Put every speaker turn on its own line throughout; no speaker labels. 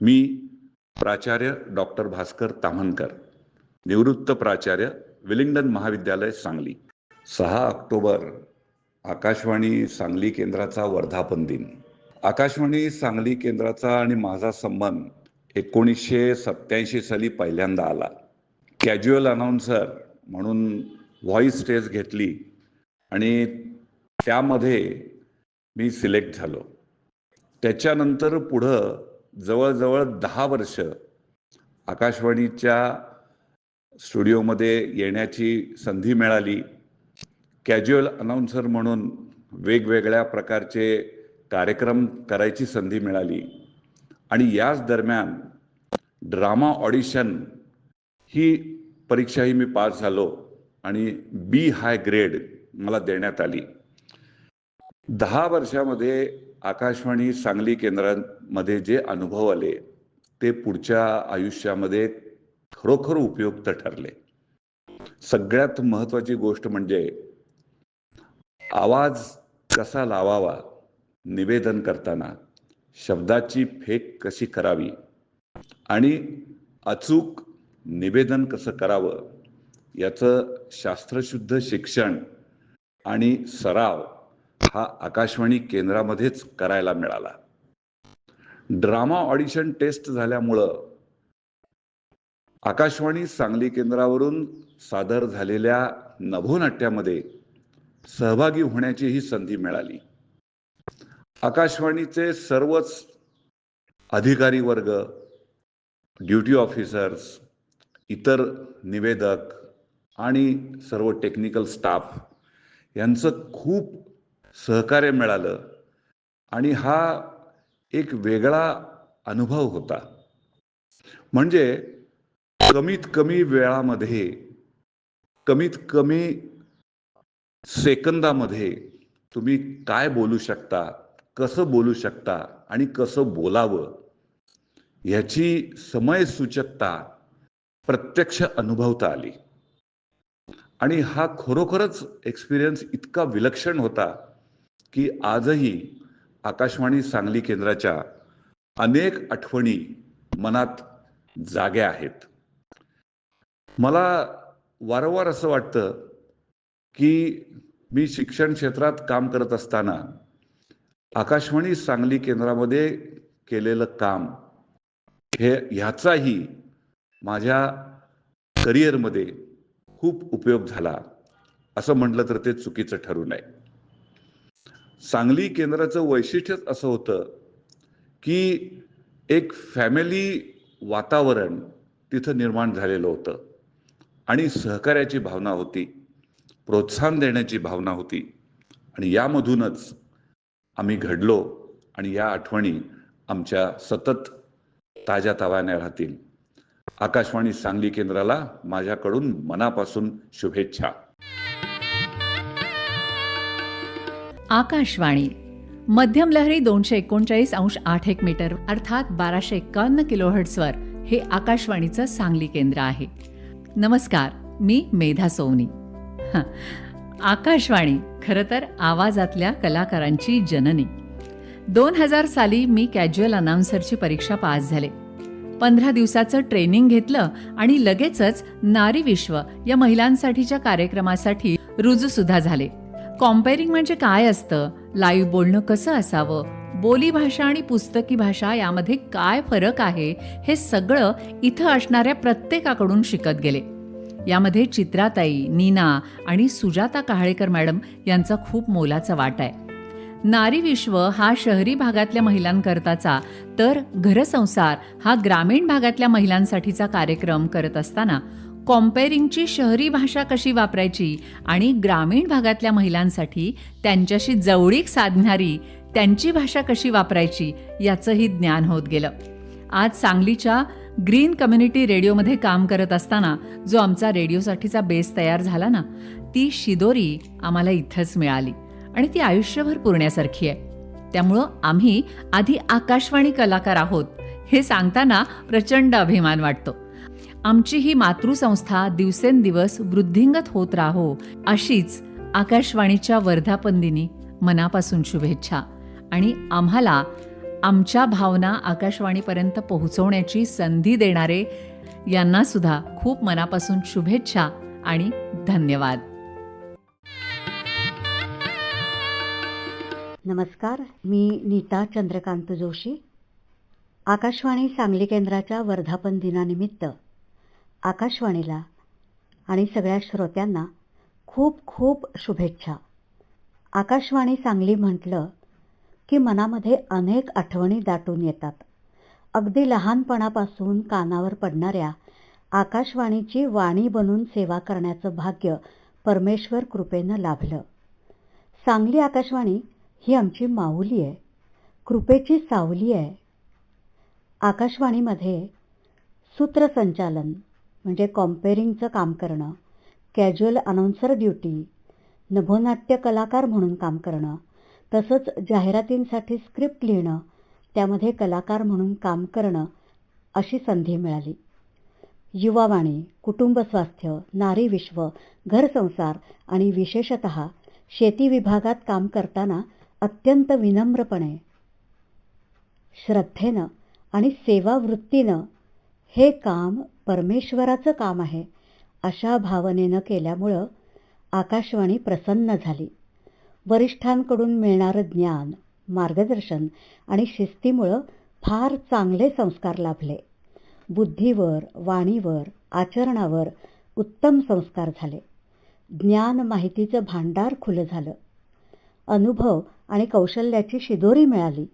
मी प्राचार्य डॉक्टर भास्कर ताम्हणकर निवृत्त प्राचार्य विलिंग्डन महाविद्यालय सांगली. सहा ऑक्टोबर आकाशवाणी सांगली केंद्राचा वर्धापन दिन. आकाशवाणी सांगली केंद्राचा आणि माझा संबंध एकोणीसशे सत्याऐंशी साली पहिल्यांदा आला. कॅज्युअल अनाऊन्सर म्हणून व्हॉइस टेस्ट घेतली आणि त्यामध्ये मी सिलेक्ट झालो. त्याच्यानंतर पुढं जवळजवळ दहा वर्ष आकाशवाणीच्या स्टुडिओमध्ये येण्याची संधी मिळाली. कॅज्युअल अनाऊन्सर म्हणून वेगवेगळ्या प्रकारचे कार्यक्रम करायची संधी मिळाली. आणि याच दरम्यान ड्रामा ऑडिशन ही परीक्षाही मी पास झालो आणि बी हाय ग्रेड मला देण्यात आली. दहा वर्षामध्ये आकाशवाणी सांगली केंद्रामध्ये जे अनुभव आले ते पुढच्या आयुष्यामध्ये खरोखर उपयुक्त ठरले. सगळ्यात महत्वाची गोष्ट म्हणजे आवाज कसा लावावा निवेदन करताना शब्दाची फेक कशी करावी आणि अचूक निवेदन कसं करावं याचं शास्त्रशुद्ध शिक्षण आणि सराव हा आकाशवाणी केंद्रामध्येच करायला मिळाला. ड्रामा ऑडिशन टेस्ट झाल्यामुळं आकाशवाणी सांगली केंद्रावरून सादर झालेल्या नभोनाट्यामध्ये सहभागी होण्याची ही संधी मिळाली. आकाशवाणीचे सर्वच अधिकारी वर्ग ड्युटी ऑफिसर्स इतर निवेदक आणि सर्व टेक्निकल स्टाफ यांचं खूप सहकार्य मिळालं आणि हा एक वेगळा अनुभव होता. म्हणजे कमीत कमी वेळामध्ये कमीत कमी सेकंदामध्ये तुम्ही काय बोलू शकता कसं बोलू शकता आणि कसं बोलावं ह्याची समयसूचकता प्रत्यक्ष अनुभवता आली. आणि हा खरोखरच एक्सपिरियन्स इतका विलक्षण होता की आजही आकाशवाणी सांगली केंद्राच्या अनेक आठवणी मनात जाग्या आहेत. मला वारंवार असं वाटतं की मी शिक्षण क्षेत्रात काम करत असताना आकाशवाणी सांगली केंद्रामध्ये केलेलं काम हे ह्याचाही माझ्या करिअरमध्ये खूप उपयोग झाला असं म्हटलं तर ते चुकीचं ठरू नये. सांगली केंद्राचं वैशिष्ट्यच असं होतं की एक फॅमिली वातावरण तिथं निर्माण झालेलं होतं. आणि सहकार्याची भावना होती प्रोत्साहन देण्याची भावना होती. आणि यामधूनच आम्ही घडलो आणि या आठवणी आमच्या सतत ताज्या तवाने राहतील. आकाशवाणी सांगली केंद्राला माझ्याकडून मनापासून शुभेच्छा.
आकाशवाणी. मध्यम लहरी दोनशे एकोणचाळीस अंश आठ एक मीटर अर्थात बाराशे एक्कावन्न किलोहर्ट्सवर हे आकाशवाणीचं सांगली केंद्र आहे. नमस्कार मी मेधा सोवनी. आकाशवाणी खरं तर आवाजातल्या कलाकारांची जननी. दोन हजार साली मी कॅज्युअल अनाउन्सरची परीक्षा पास झाले. पंधरा दिवसाचं ट्रेनिंग घेतलं आणि लगेचच नारी विश्व या महिलांसाठीच्या कार्यक्रमासाठी रुजूसुद्धा झाले. कॉम्पेरिंग म्हणजे काय असतं? लाईव्ह बोलणं कसं असावं? बोली भाषा आणि पुस्तकी भाषा यामध्ये काय फरक आहे? हे सगळं इथं असणाऱ्या प्रत्येकाकडून शिकत गेले. यामध्ये चित्राताई नीना आणि सुजाता काहळेकर मॅडम यांचा खूप मोलाचा वाटा आहे. नारी विश्व हा शहरी भागातल्या महिलांकरताचा तर घरसंसार हा ग्रामीण भागातल्या महिलांसाठीचा कार्यक्रम करत असताना कॉम्पेअरिंगची शहरी भाषा कशी वापरायची आणि ग्रामीण भागातल्या महिलांसाठी त्यांच्याशी जवळीक साधणारी त्यांची भाषा कशी वापरायची याचंही ज्ञान होत गेलं. आज सांगलीच्या ग्रीन कम्युनिटी रेडिओमध्ये काम करत असताना जो आमचा रेडिओसाठीचा बेस तयार झाला ना ती शिदोरी आम्हाला इथंच मिळाली आणि ती आयुष्यभर पुरण्यासारखी आहे. त्यामुळं आम्ही आधी आकाशवाणी कलाकार आहोत हे सांगताना प्रचंड अभिमान वाटतो. आमची ही मातृसंस्था दिवसेंदिवस वृद्धिंगत होत राहो अशीच आकाशवाणीच्या वर्धापन दिनी मनापासून शुभेच्छा. आणि आम्हाला आमच्या भावना आकाशवाणीपर्यंत पोहोचवण्याची संधी देणारे यांना सुद्धा खूप मनापासून शुभेच्छा आणि धन्यवाद.
नमस्कार मी नीता चंद्रकांत जोशी. आकाशवाणी सांगली केंद्राच्या वर्धापन दिनानिमित्त आकाशवाणीला आणि सगळ्या श्रोत्यांना खूप खूप शुभेच्छा. आकाशवाणी सांगली म्हटलं की मनामध्ये अनेक आठवणी दाटून येतात. अगदी लहानपणापासून कानावर पडणाऱ्या आकाशवाणीची वाणी बनून सेवा करण्याचं भाग्य परमेश्वर कृपेनं लाभलं. सांगली आकाशवाणी ही आमची माऊली आहे. कृपेची सावली आहे. आकाशवाणीमध्ये सूत्रसंचालन म्हणजे कॉम्पेरिंगचं काम करणं कॅज्युअल अनाउन्सर ड्युटी नभोनाट्य कलाकार म्हणून काम करणं तसंच जाहिरातींसाठी स्क्रिप्ट लिहिणं त्यामध्ये कलाकार म्हणून काम करणं अशी संधी मिळाली. युवावाणी कुटुंब स्वास्थ्य नारी विश्व घरसंसार आणि विशेषत शेती विभागात काम करताना अत्यंत विनम्रपणे श्रद्धेनं आणि सेवावृत्तीनं हे काम परमेश्वराचं काम आहे अशा भावनेनं केल्यामुळं आकाशवाणी प्रसन्न झाली. वरिष्ठांकडून मिळणारं ज्ञान मार्गदर्शन आणि शिस्तीमुळं फार चांगले संस्कार लाभले. बुद्धीवर वाणीवर आचरणावर उत्तम संस्कार झाले. ज्ञान माहितीचं भांडार खुलं झालं. अनुभव आणि कौशल्याची शिदोरी मिळाली.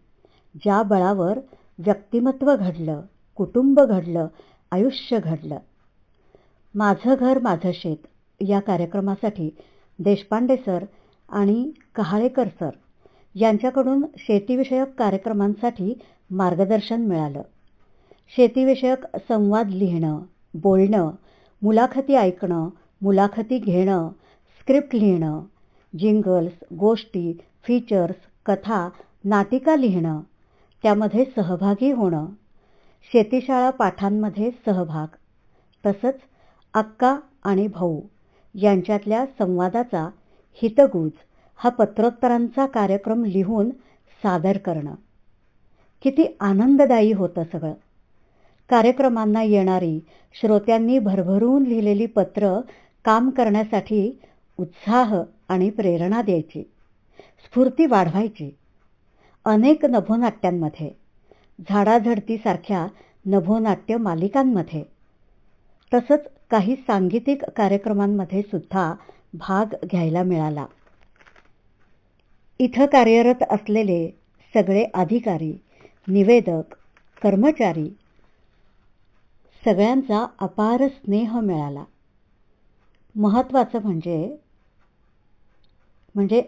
ज्या बळावर व्यक्तिमत्व घडलं कुटुंब घडलं आयुष्य घडलं. माझं घर माझं शेत या कार्यक्रमासाठी देशपांडे सर आणि कहाळेकर सर यांच्याकडून शेतीविषयक कार्यक्रमांसाठी मार्गदर्शन मिळालं. शेतीविषयक संवाद लिहिणं बोलणं मुलाखती ऐकणं मुलाखती घेणं स्क्रिप्ट लिहिणं जिंगल्स गोष्टी फीचर्स कथा नाटिका लिहिणं त्यामध्ये सहभागी होणं शेतीशाळा पाठांमध्ये सहभाग. तसंच अक्का आणि भाऊ यांच्यातल्या संवादाचा हितगुज हा पत्रोत्तरांचा कार्यक्रम लिहून सादर करणं. किती आनंददायी होतं सगळं. कार्यक्रमांना येणारी श्रोत्यांनी भरभरून लिहिलेली पत्र काम करण्यासाठी उत्साह आणि प्रेरणा द्यायची. स्फूर्ती वाढवायची. अनेक नभोनाट्यांमध्ये झाडाझडतीसारख्या नभोनाट्य मालिकांमध्ये. तसंच काही सांगीतिक कार्यक्रमांमध्ये सुद्धा भाग घ्यायला मिळाला. इथं कार्यरत असलेले सगळे अधिकारी निवेदक कर्मचारी सगळ्यांचा अपार स्नेह मिळाला. महत्त्वाचं म्हणजे म्हणजे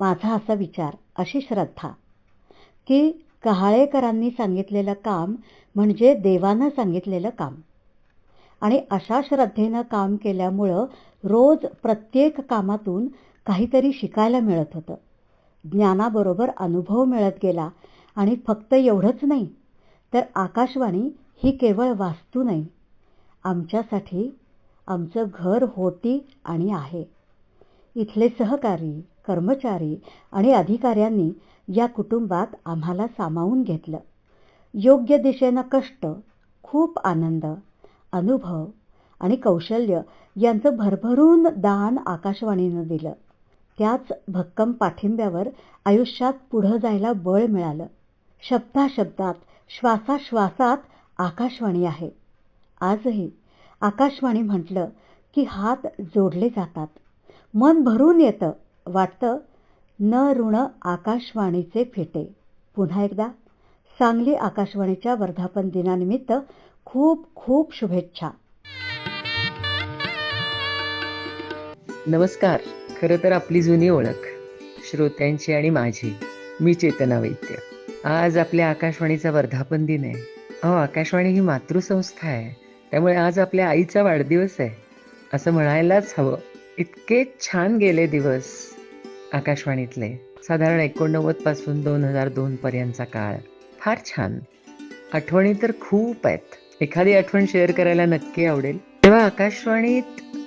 माझा असा विचार अशी श्रद्धा की कहाळेकरांनी सांगितलेलं काम म्हणजे देवानं सांगितलेलं काम. आणि अशा श्रद्धेनं काम केल्यामुळं रोज प्रत्येक कामातून काहीतरी शिकायला मिळत होतं. ज्ञानाबरोबर अनुभव मिळत गेला आणि फक्त एवढंच नाही तर आकाशवाणी ही केवळ वास्तू नाही. आमच्यासाठी आमचं घर होती आणि आहे. इथले सहकारी कर्मचारी आणि अधिकाऱ्यांनी या कुटुंबात आम्हाला सामावून घेतलं. योग्य दिशेनं कष्ट खूप आनंद अनुभव आणि कौशल्य यांचं भरभरून दान आकाशवाणीनं दिलं. त्याच भक्कम पाठिंब्यावर आयुष्यात पुढं जायला बळ मिळालं. शब्दाशब्दात श्वासाश्वासात आकाशवाणी आहे. आजही आकाशवाणी म्हटलं की हात जोडले जातात. मन भरून येतं. वाटतं न ऋण आकाशवाणीचे फेटे. पुन्हा एकदा सांगली आकाशवाणीच्या वर्धापन दिनानिमित्त खूप खूप शुभेच्छा.
नमस्कार खरं तर आपली जुनी ओळख श्रोत्यांची आणि माझी मी चेतना वैद्य. आज आपल्या आकाशवाणीचा वर्धापन दिन आहे. अहो आकाशवाणी ही मातृसंस्था आहे. त्यामुळे आज आपल्या आईचा वाढदिवस आहे. असं म्हणायलाच हवं. इतके छान गेले दिवस. आकाशवाणीतले. साधारण एकोणनव्वदपासून दोन हजार दोनपर्यंतचा काळ. फार छान. आठवणी तर खूप आहेत. एखादी आठवण शेअर करायला नक्की आवडेल. तेव्हा आकाशवाणीत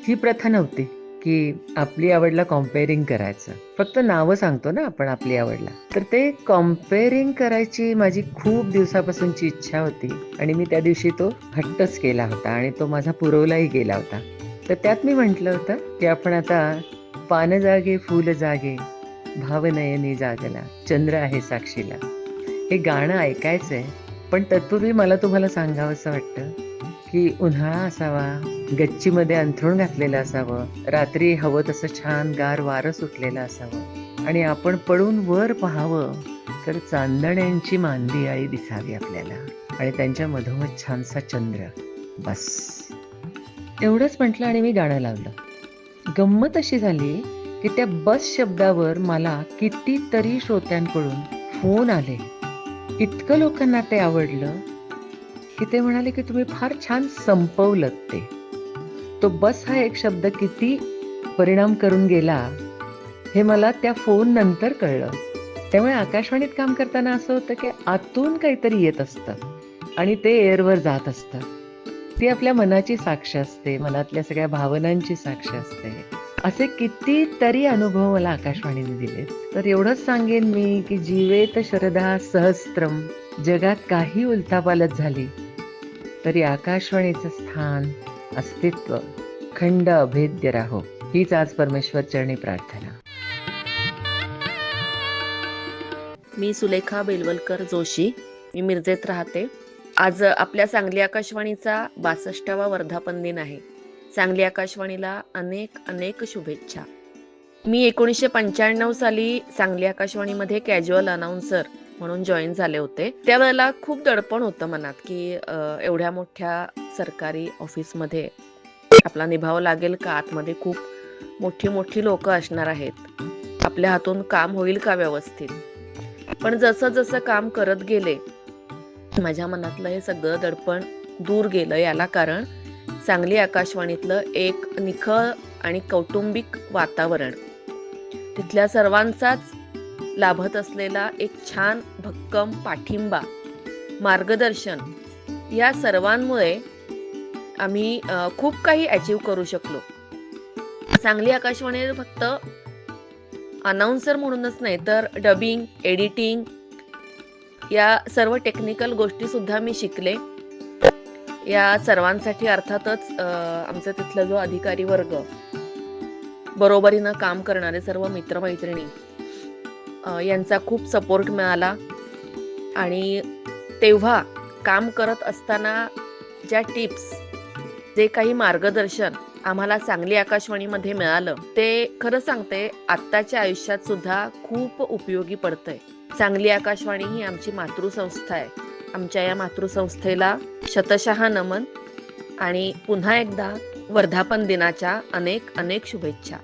ही प्रथा नव्हती की आपली आवडला कॉम्पेअरिंग करायचं. फक्त नावं सांगतो ना आपण आपली आवडला. तर ते कॉम्पेअरिंग करायची माझी खूप दिवसापासूनची इच्छा होती. आणि मी त्या दिवशी तो हट्टच केला होता आणि तो माझा पुरवलाही गेला होता. तर त्यात मी म्हटलं होतं की आपण आता पान जागे फुल जागे भावनयनी जागला. चंद्र आहे साक्षीला. हे गाणं ऐकायचंय पण तत्पूर्वी मला तुम्हाला सांगावंसं वाटतं की उन्हाळा असावा गच्चीमध्ये अंथरूण घातलेलं असावं रात्री हवं तसं छान गार वारं सुटलेलं असावं आणि आपण पडून वर पाहावं तर चांदण्यांची मांदी आई दिसावी आपल्याला आणि त्यांच्या मधोमध छानसा चंद्र. बस. एवढंच म्हटलं आणि मी गाणं लावलं. गंमत अशी झाली की त्या बस शब्दावर मला कितीतरी श्रोत्यांकडून फोन आले. इतकं लोकांना ते आवडलं की ते म्हणाले की तुम्ही फार छान संपवलं ते. तो बस हा एक शब्द किती परिणाम करून गेला हे मला त्या फोन नंतर कळलं. त्यामुळे आकाशवाणीत काम करताना असं होतं की आतून काहीतरी येत असतं आणि ते एअरवर जात असतं. ती आपल्या मनाची साक्ष असते मनातल्या सगळ्या भावनांची साक्ष असते. असे कितीतरी अनुभव मला आकाशवाणीने दिलेत. तर एवढंच सांगेन मी की जीवेत शरदा सहस्त्रम जगात काही उलथापालत झाली तरी आकाशवाणीचं स्थान अस्तित्व खंड अभेद्य राहो. हीच आज परमेश्वर चरणी प्रार्थना.
मी सुलेखा बेलवलकर जोशी. मी मिरजेत राहते. आज आपल्या सांगली आकाशवाणीचा बासष्टावा वर्धापन दिन आहे. सांगली आकाशवाणीला अनेक अनेक शुभेच्छा. मी एकोणीसशे पंच्याण्णव साली सांगली आकाशवाणीमध्ये कॅज्युअल अनाउन्सर म्हणून जॉईन झाले होते. त्यावेळेला खूप दडपण होतं मनात की एवढ्या मोठ्या सरकारी ऑफिसमध्ये आपला निभाव लागेल का? आतमध्ये खूप मोठी मोठी लोक असणार आहेत. आपल्या हातून काम होईल का व्यवस्थित? पण जसं जसं काम करत गेले माझ्या मनातलं हे सगळं दडपण दूर गेलं याला कारण सांगली आकाशवाणीतलं एक निखळ आणि कौटुंबिक वातावरण. तिथल्या सर्वांचाच लाभत असलेला एक छान भक्कम पाठिंबा मार्गदर्शन या सर्वांमुळे आम्ही खूप काही अचीव करू शकलो. सांगली आकाशवाणीवर फक्त अनाऊन्सर म्हणूनच नाही तर डबिंग एडिटिंग या सर्व टेक्निकल गोष्टी सुद्धा मी शिकले. या सर्वांसाठी अर्थातच आमचा तिथला जो अधिकारी वर्ग बरोबरीनं काम करणारे सर्व मित्रमैत्रिणी यांचा खूप सपोर्ट मिळाला. आणि तेव्हा काम करत असताना ज्या टिप्स जे काही मार्गदर्शन आम्हाला सांगली आकाशवाणीमध्ये मिळालं ते खरं सांगते आत्ताच्या आयुष्यात सुद्धा खूप उपयोगी पडतंय. चांगली आकाशवाणी ही आमची मातृसंस्था आहे. आमच्या या मातृसंस्थेला शतशः नमन आणि पुन्हा एकदा वर्धापन दिनाच्या अनेक अनेक शुभेच्छा.